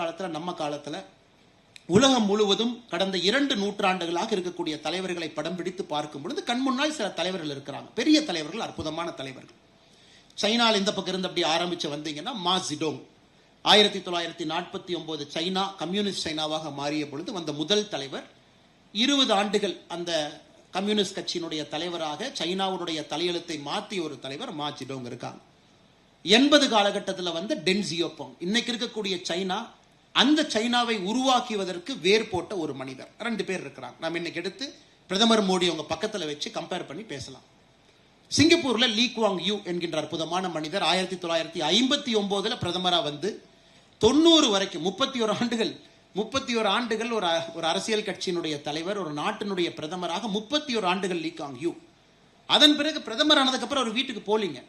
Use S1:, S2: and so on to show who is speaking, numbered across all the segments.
S1: காலத்தில் நம்ம காலத்தில் உலகம் முழுவதும் கடந்த இரண்டு நூற்றாண்டுகளாக இருக்கக்கூடிய தலைவர்களை படம் பிடித்து பார்க்கும் பொழுது கண் முன்னால் சில தலைவர்கள் இருக்கிறாங்க. பெரிய தலைவர்கள் அற்புதமான தலைவர்கள். சைனால இந்த பக்கம் இருந்து அப்படி ஆரம்பிச்சு வந்தீங்கன்னா மா ஜிடோங். ஆயிரத்தி தொள்ளாயிரத்தி நாற்பத்தி ஒன்பது சைனா கம்யூனிஸ்ட் சைனாவாக மாறிய பொழுது வந்த முதல் தலைவர் இருபது ஆண்டுகள் அந்த கம்யூனிஸ்ட் கட்சியினுடைய தலைவராக சைனாவுடைய தலையெழுத்தை மாற்றிய ஒரு தலைவர் மா ஜிடோங் இருக்காங்க. எண்பது காலகட்டத்தில் வந்து டென் ஜியோபோங் இன்னைக்கு இருக்கக்கூடிய சைனா அந்த சைனாவை உருவாக்குவதற்கு வேர் போட்ட ஒரு மனிதர். ரெண்டு பேர் இருக்கிறாங்க. நம்ம இன்னைக்கு எடுத்து பிரதமர் மோடி அவங்க பக்கத்தில் வச்சு கம்பேர் பண்ணி பேசலாம். சிங்கப்பூர்ல லீ குவாங் யூ என்கின்ற அற்புதமான மனிதர் ஆயிரத்தி தொள்ளாயிரத்தி ஐம்பத்தி ஒன்பதுல பிரதமராக வந்து தொண்ணூறு வரைக்கும் முப்பத்தி ஒரு ஆண்டுகள் முப்பத்தி ஒரு ஆண்டுகள் ஒரு அ- ஒரு அரசியல் கட்சியினுடைய தலைவர் ஒரு நாட்டினுடைய பிரதமராக முப்பத்தி ஒரு ஆண்டுகள் லீ காங் யூ. அதன் பிறகு பிரதமர் ஆனதுக்கப்புறம் அவர் வீட்டுக்கு போலீங்க.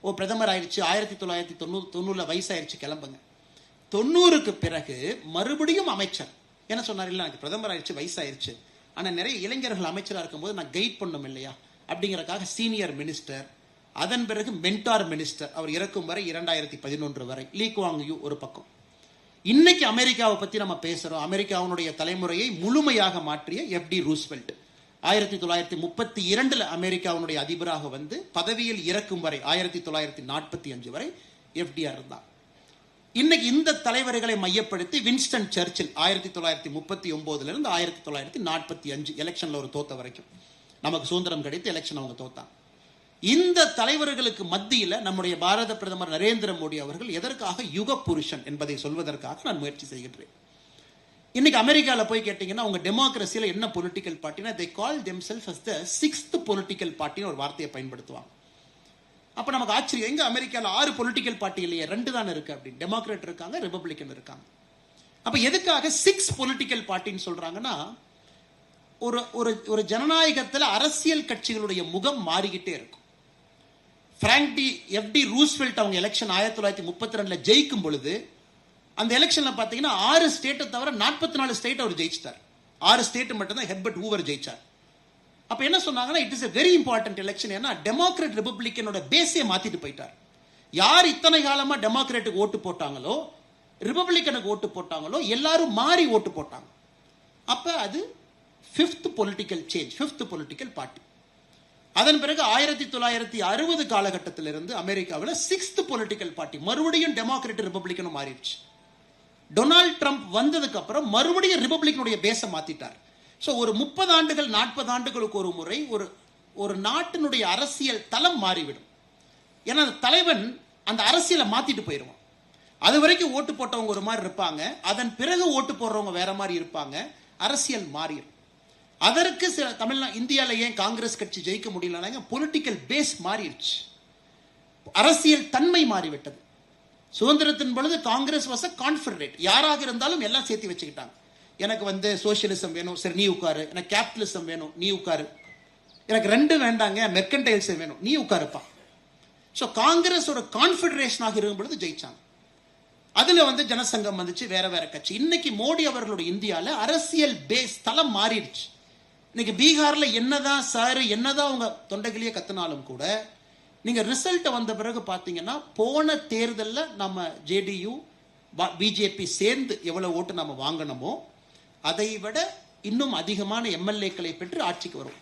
S1: ஓ பிரதமர் ஆயிடுச்சு ஆயிரத்தி தொள்ளாயிரத்தி தொண்ணூறு தொண்ணூறுல வயசாயிருச்சு கிளம்புங்க. தொண்ணூறுக்கு பிறகு மறுபடியும் அமைச்சர். என்ன சொன்னார்? இல்லை எனக்கு பிரதமர் ஆயிடுச்சு வயசாயிருச்சு. ஆனால் நிறைய இளைஞர்கள் அமைச்சராக இருக்கும்போது நான் கைட் பண்ணும் இல்லையா? அப்படிங்கிறக்காக சீனியர் மினிஸ்டர் அதன் பிறகு மென்டார் மினிஸ்டர் அவர் இறக்கும் வரை இரண்டாயிரத்தி பதினொன்று வரை. லீக்வாங் யூ ஒரு பக்கம். இன்னைக்கு அமெரிக்காவை பற்றி நம்ம பேசுகிறோம் அமெரிக்காவுடைய தலைமுறையை முழுமையாக மாற்றிய எஃப்டி ரூஸ்வெல்ட் ஆயிரத்தி தொள்ளாயிரத்தி முப்பத்தி இரண்டில் அமெரிக்காவுடைய அதிபராக வந்து பதவியில் இறக்கும் வரை ஆயிரத்தி தொள்ளாயிரத்தி நாற்பத்தி அஞ்சு வரை எஃப்டிஆர் இருந்தார் இன்னைக்கு இந்த தலைவர்களை மையப்படுத்தி வின்ஸ்டன் சர்ச்சில் ஆயிரத்தி தொள்ளாயிரத்தி முப்பத்தி ஒன்பதுல இருந்து ஆயிரத்தி தொள்ளாயிரத்தி நாற்பத்தி அஞ்சு எலெக்ஷன்ல ஒரு தோத்த வரைக்கும். நமக்கு சுதந்திரம் கிடைத்து எலெக்ஷன் அவங்க தோத்தாங்க இந்த தலைவர்களுக்கு மத்தியில் நம்முடைய பாரத பிரதமர் நரேந்திர மோடி அவர்கள் எதற்காக யுக புருஷன் என்பதை சொல்வதற்காக நான் முயற்சி செய்கின்றேன். இன்னைக்கு அமெரிக்காவில் போய் கேட்டீங்கன்னா உங்க டெமோக்ரஸியில் என்ன political பார்ட்டினா they call them self as the sixth political பார்ட்டின்னு ஒரு வார்த்தையை பயன்படுத்துவாங்க. அப்ப நமக்கு ஆச்சரியம். எங்க அமெரிக்கால ஆறு பொலிட்டிக்கல் பார்ட்டி இல்லையே? ரெண்டு தான் இருக்கு அப்படின்னு. டெமோக்ராட் இருக்காங்க ரிபப்ளிக்கன் இருக்காங்க. அப்ப எதுக்காக சிக்ஸ் பொலிட்டிக்கல் பார்ட்டின்னு சொல்றாங்கன்னா ஒரு ஒரு ஒரு ஜனநாயகத்துல அரசியல் கட்சிகளுடைய முகம் மாறிக்கிட்டே இருக்கும். பிராங்க் டி எஃப்டி ரூஸ்வெல்ட் அவங்க எலெக்ஷன் ஆயிரத்தி தொள்ளாயிரத்தி முப்பத்தி ரெண்டுல ஜெயிக்கும் பொழுது அந்த எலெக்ஷன்ல பாத்தீங்கன்னா ஆறு ஸ்டேட்டை தவிர நாற்பத்தி நாலு ஸ்டேட் அவர் ஜெயிச்சிட்டார். ஆறு ஸ்டேட் மட்டும்தான் ஹெர்பர்ட் ஹூவர் ஜெயிச்சார். அப்ப என்ன சொன்னாங்கன்னா it is a very important election ஏன்னா டெமோக்ராட் ரிபப்ளிக்கனோட பேஸே மாத்திட்டு போயிட்டார். யார் இத்தனை காலமா டெமோக்ராட்டுக்கு ஓட்டு போட்டாங்களோ ரிபப்ளிக்கனுக்கு ஓட்டு போட்டாங்களோ எல்லாரும் மாறி ஓட்டு போட்டாங்க. அப்ப அது fifth political change fifth political party அதன் பிறகு ஆயிரத்தி தொள்ளாயிரத்தி அறுபது காலகட்டத்திலிருந்து அமெரிக்காவில் சிக்ஸ்த் பொலிட்டிக்கல் பார்ட்டி மறுபடியும் டெமோக்ராட் ரிபப்ளிக்கனும் மாறிடுச்சு. டொனால்ட் ட்ரம்ப் வந்ததுக்கு அப்புறம் மறுபடியும் ரிபப்ளிக்கனுடைய பேச மாத்திட்டார். ஸோ ஒரு முப்பது ஆண்டுகள் நாற்பது ஆண்டுகளுக்கு ஒரு முறை ஒரு ஒரு நாட்டினுடைய அரசியல் தளம் மாறிவிடும். ஏன்னா அந்த தலைவன் அந்த அரசியலை மாத்திட்டு போயிடுவான். அது வரைக்கும் ஓட்டு போட்டவங்க ஒரு மாதிரி இருப்பாங்க. அதன் பிறகு ஓட்டு போடுறவங்க வேற மாதிரி இருப்பாங்க. அரசியல் மாறிடும். அதற்கு சில தமிழ்நா இந்தியாவில் ஏன் காங்கிரஸ் கட்சி ஜெயிக்க முடியலனாங்க பொலிட்டிக்கல் பேஸ் மாறிடுச்சு. அரசியல் தன்மை மாறிவிட்டது. சுதந்திரத்தின் பொழுது காங்கிரஸ் வாச கான்ஃபெடரேட் யாராக இருந்தாலும் எல்லாம் சேர்த்து வச்சுக்கிட்டாங்க. எனக்கு வந்து சோசியலிசம் வேணும். சரி நீ உட்காரு. எனக்கு கேபிட்டலிசம் வேணும். நீ உட்காரு. எனக்கு ரெண்டு வேண்டாங்க. மெர்கன்டைல்ஸ் வேணும். நீ உட்காருப்பா. ஸோ காங்கிரஸ் ஒரு கான்ஃபெடரேஷனாக இருக்கும் பொழுது ஜெயிச்சாங்க. அதுல வந்து ஜனசங்கம் வந்துச்சு. வேற வேற கட்சி. இன்னைக்கு மோடி அவர்களுடைய இந்தியாவில் அரசியல் பேஸ் தளம் மாறிடுச்சு. இன்னைக்கு பீகார்ல என்னதான் சார் என்னதான் அவங்க தொண்டைகளையே கத்தினாலும் கூட நீங்க ரிசல்ட்டை வந்த பிறகு பார்த்தீங்கன்னா போன தேர்தலில் நம்ம ஜேடியு பிஜேபி சேர்ந்து எவ்வளவு ஓட்டு நம்ம வாங்கினோமோ அதை விட இன்னும் அதிகமான எம்எல்ஏக்களை பெற்று ஆட்சிக்கு வரும்.